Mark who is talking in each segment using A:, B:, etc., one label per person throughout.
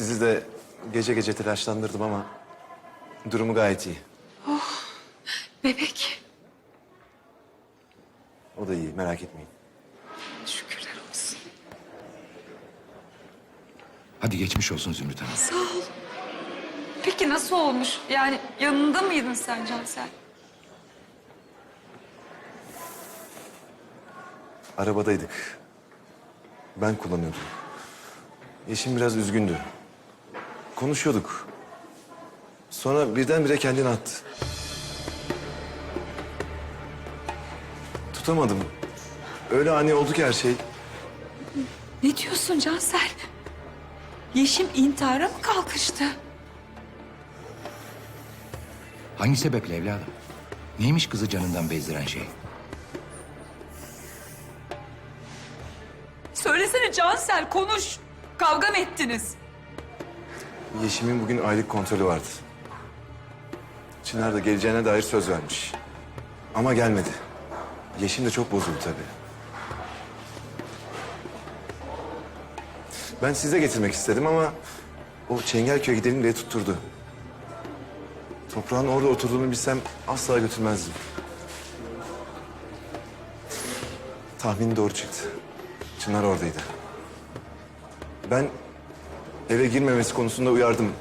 A: Sizi de gece gece telaşlandırdım ama durumu gayet iyi.
B: Bebek.
A: O da iyi merak etmeyin.
B: Şükürler olsun.
C: Hadi geçmiş olsun Zümrüt Hanım.
B: Sağ ol. Peki nasıl olmuş? Yani yanında mıydın sen Cansel?
A: Arabadaydık. Ben kullanıyordum. Yeşim biraz üzgündü. Konuşuyorduk. Sonra birdenbire kendini attı. Tutamadım. Öyle ani oldu ki her şey.
B: Ne diyorsun Cansel? Yeşim intihara mı kalkıştı?
C: Hangi sebeple evladım? Neymiş kızı canından bezdiren şey?
B: Söylesene Cansel konuş. Kavga mı ettiniz?
A: Yeşim'in bugün aylık kontrolü vardı. Çınar da geleceğine dair söz vermiş. Ama gelmedi. Yeşim de çok bozuldu tabii. Ben size getirmek istedim ama o Çengelköy'e gidelim diye tutturdu. Toprağın orada oturduğunu bilsem asla götürmezdim. Tahmin doğru çıktı. Çınar oradaydı. Ben eve girmemesi konusunda uyardım.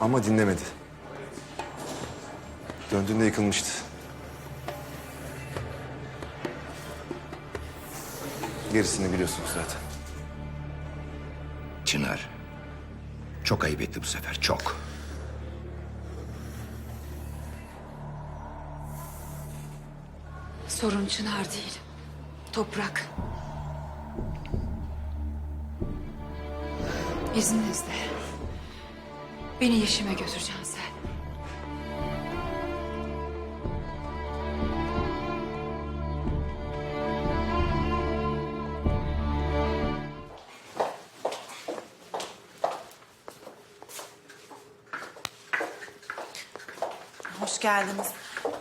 A: Ama dinlemedi. Döndüğünde yıkılmıştı. Gerisini biliyorsunuz zaten.
C: Çınar. Çok ayıp etti bu sefer, çok.
B: Sorun Çınar değil. Toprak. İzninizle. Beni Yeşim'e götür Cansel.
D: Hoş geldiniz.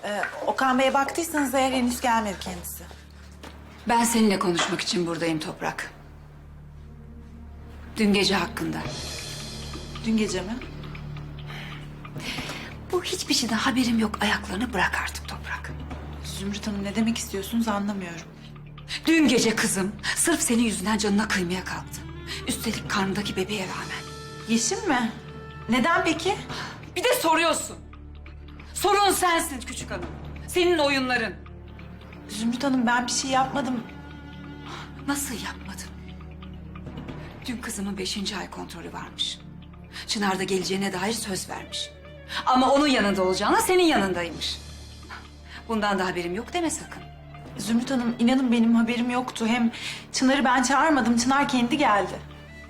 D: Ee, Okan Bey'e baktıysanız eğer henüz gelmedi kendisi.
B: Ben seninle konuşmak için buradayım Toprak. Dün gece hakkında.
D: Dün gece mi?
B: Bu hiçbir şeyden haberim yok. Ayaklarını bırak artık Toprak.
D: Zümrüt Hanım ne demek istiyorsunuz anlamıyorum.
B: Dün gece kızım sırf senin yüzünden canına kıymaya kalktı. Üstelik karnındaki bebeğe rağmen.
D: Yeşim mi? Neden peki?
B: Bir de soruyorsun. Sorun sensin küçük hanım. Senin oyunların.
D: Zümrüt Hanım ben bir şey yapmadım.
B: Nasıl yapmadın? Dün kızımın beşinci ay kontrolü varmış. Çınar da geleceğine dair söz vermiş. Ama onun yanında olacağına senin yanındaymış. Bundan da haberim yok deme sakın.
D: Zümrüt Hanım inanın benim haberim yoktu. Hem Çınar'ı ben çağırmadım. Çınar kendi geldi.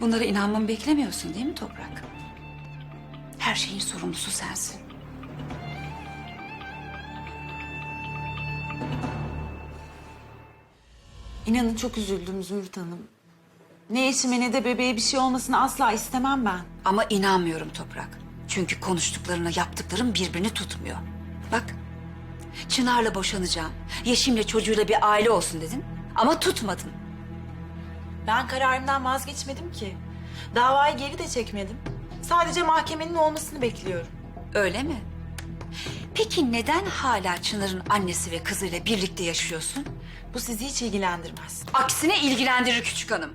B: Bunlara inanmamı beklemiyorsun değil mi Toprak? Her şeyin sorumlusu sensin.
D: İnanın çok üzüldüm Zümrüt Hanım. Ne eşime ne de bebeğe bir şey olmasını asla istemem ben.
B: Ama inanmıyorum Toprak. Çünkü konuştuklarına yaptıkların birbirini tutmuyor. Bak, Çınar'la boşanacağım. Yeşim'le çocuğuyla bir aile olsun dedin. Ama tutmadın.
D: Ben kararımdan vazgeçmedim ki. Davayı geri de çekmedim. Sadece mahkemenin olmasını bekliyorum.
B: Öyle mi? Peki neden hala Çınar'ın annesi ve kızıyla birlikte yaşıyorsun?
D: Bu sizi hiç ilgilendirmez.
B: Aksine ilgilendirir küçük hanım.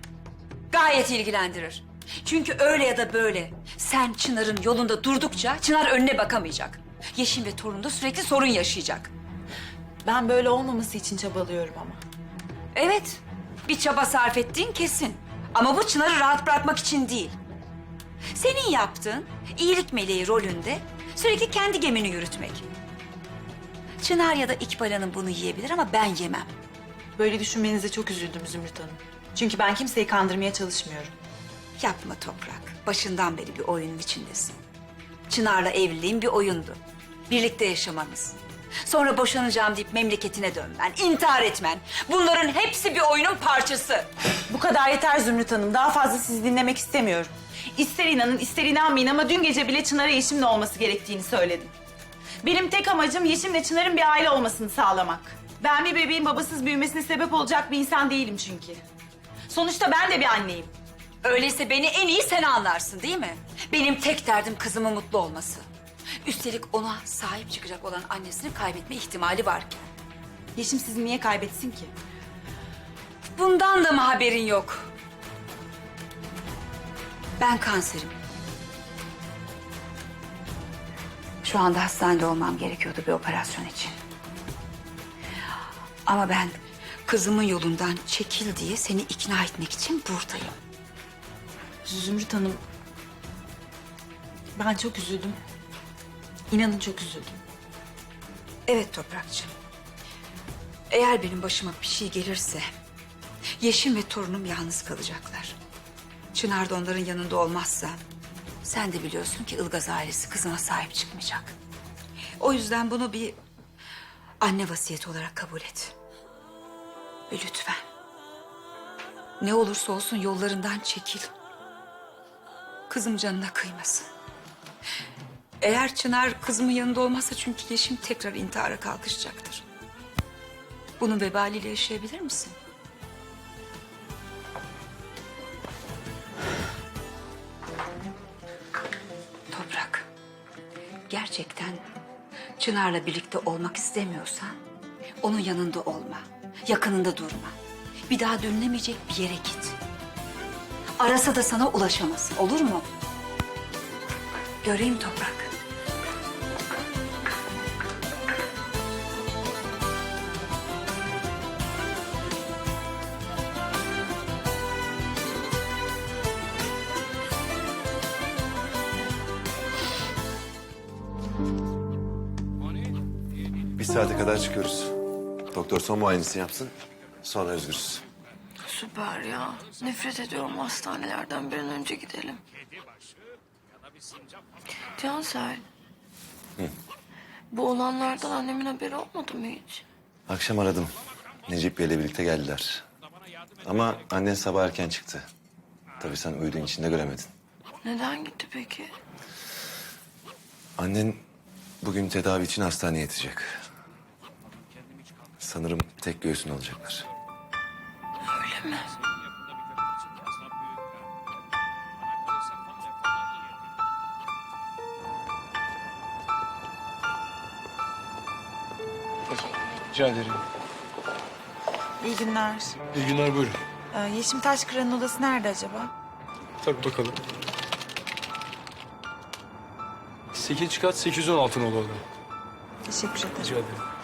B: Gayet ilgilendirir. Çünkü öyle ya da böyle sen Çınar'ın yolunda durdukça Çınar önüne bakamayacak. Yeşim ve torun da sürekli sorun yaşayacak.
D: Ben böyle olmaması için çabalıyorum ama.
B: Evet, bir çaba sarf ettiğin kesin. Ama bu Çınar'ı rahat bırakmak için değil. Senin yaptığın iyilik meleği rolünde sürekli kendi gemini yürütmek. Çınar ya da İkbal Hanım bunu yiyebilir ama ben yemem.
D: Böyle düşünmenize çok üzüldüm Zümrüt Hanım. Çünkü ben kimseyi kandırmaya çalışmıyorum.
B: Yapma Toprak. Başından beri bir oyunun içindesin. Çınar'la evliliğin bir oyundu. Birlikte yaşamanız. Sonra boşanacağım deyip memleketine dönmen, intihar etmen. Bunların hepsi bir oyunun parçası.
D: Bu kadar yeter Zümrüt Hanım. Daha fazla sizi dinlemek istemiyorum. İster inanın ister inanmayın ama dün gece bile Çınar'a Yeşim'le olması gerektiğini söyledim. Benim tek amacım Yeşim'le Çınar'ın bir aile olmasını sağlamak. Ben bir bebeğin babasız büyümesine sebep olacak bir insan değilim çünkü. Sonuçta ben de bir anneyim.
B: Öyleyse beni en iyi sen anlarsın değil mi? Benim tek derdim kızımın mutlu olması. Üstelik ona sahip çıkacak olan annesini kaybetme ihtimali varken.
D: Yeşim sizi niye kaybetsin ki?
B: Bundan da mı haberin yok? Ben kanserim. Şu anda hastanede olmam gerekiyordu bir operasyon için. Ama ben kızımın yolundan çekil diye seni ikna etmek için buradayım.
D: Zümrüt Hanım. Ben çok üzüldüm. İnanın çok üzüldüm.
B: Evet Toprakçığım. Eğer benim başıma bir şey gelirse... ...Yeşim ve torunum yalnız kalacaklar. Çınar da onların yanında olmazsa... ...sen de biliyorsun ki Ilgaz ailesi kızına sahip çıkmayacak. O yüzden bunu bir anne vasiyeti olarak kabul et. Ve lütfen. Ne olursa olsun yollarından çekil. Kızım canına kıymasın. Eğer Çınar kızımın yanında olmazsa çünkü Yeşim tekrar intihara kalkışacaktır. Bunun vebaliyle yaşayabilir misin? Toprak, gerçekten Çınar'la birlikte olmak istemiyorsan onun yanında olma, yakınında durma. Bir daha dönülemeyecek bir yere git. Arasa da sana ulaşamasın, olur mu? Göreyim Toprak.
A: Bir saate kadar çıkıyoruz. Doktor son muayenesini yapsın. Sonra özgürüz.
E: Süper ya. Nefret ediyorum hastanelerden bir an önce gidelim. Cansel. Bu olanlardan annemin haberi olmadı mı hiç?
A: Akşam aradım. Necip Bey'le birlikte geldiler. Ama annen sabah erken çıktı. Tabii sen uyuduğun için de göremedin.
E: Neden gitti peki?
A: Annen bugün tedavi için hastaneye yatacak. Sanırım tek göğsünü alacaklar.
E: Öyle mi?
F: Rica ederim.
D: İyi günler.
F: İyi günler buyurun.
D: Ee, Yeşim Taşkıran'ın odası nerede acaba?
F: Tabii bakalım. 8 kat 816 nolu oda.
D: Teşekkür ederim.
F: Rica ederim.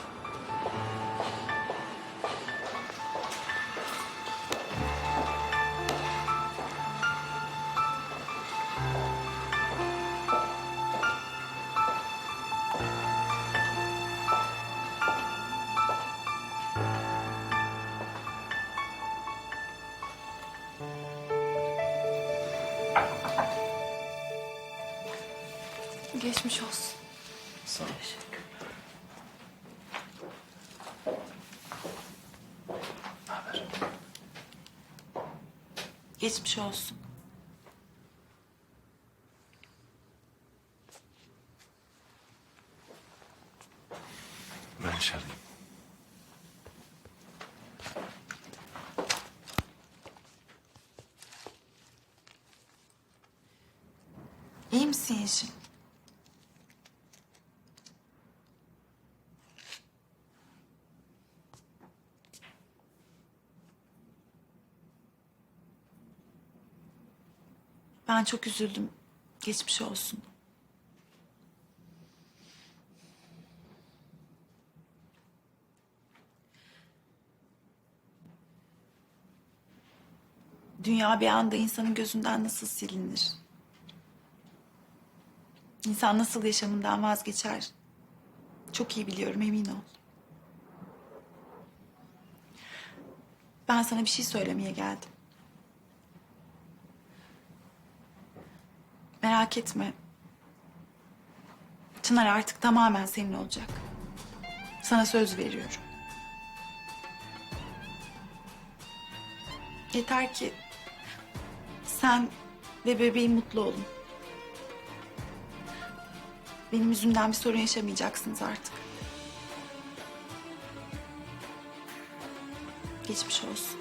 E: Geçmiş olsun.
F: Sağ ol.
D: Geçmiş olsun.
A: Ben dışarıdayım.
D: İyi misin Yeşim? Ben çok üzüldüm. Geçmiş olsun. Dünya bir anda insanın gözünden nasıl silinir? İnsan nasıl yaşamından vazgeçer? Çok iyi biliyorum emin ol. Ben sana bir şey söylemeye geldim. Merak etme. Çınar artık tamamen senin olacak. Sana söz veriyorum. Yeter ki sen ve bebeğin mutlu olun. Benim yüzümden bir sorun yaşamayacaksınız artık. Geçmiş olsun.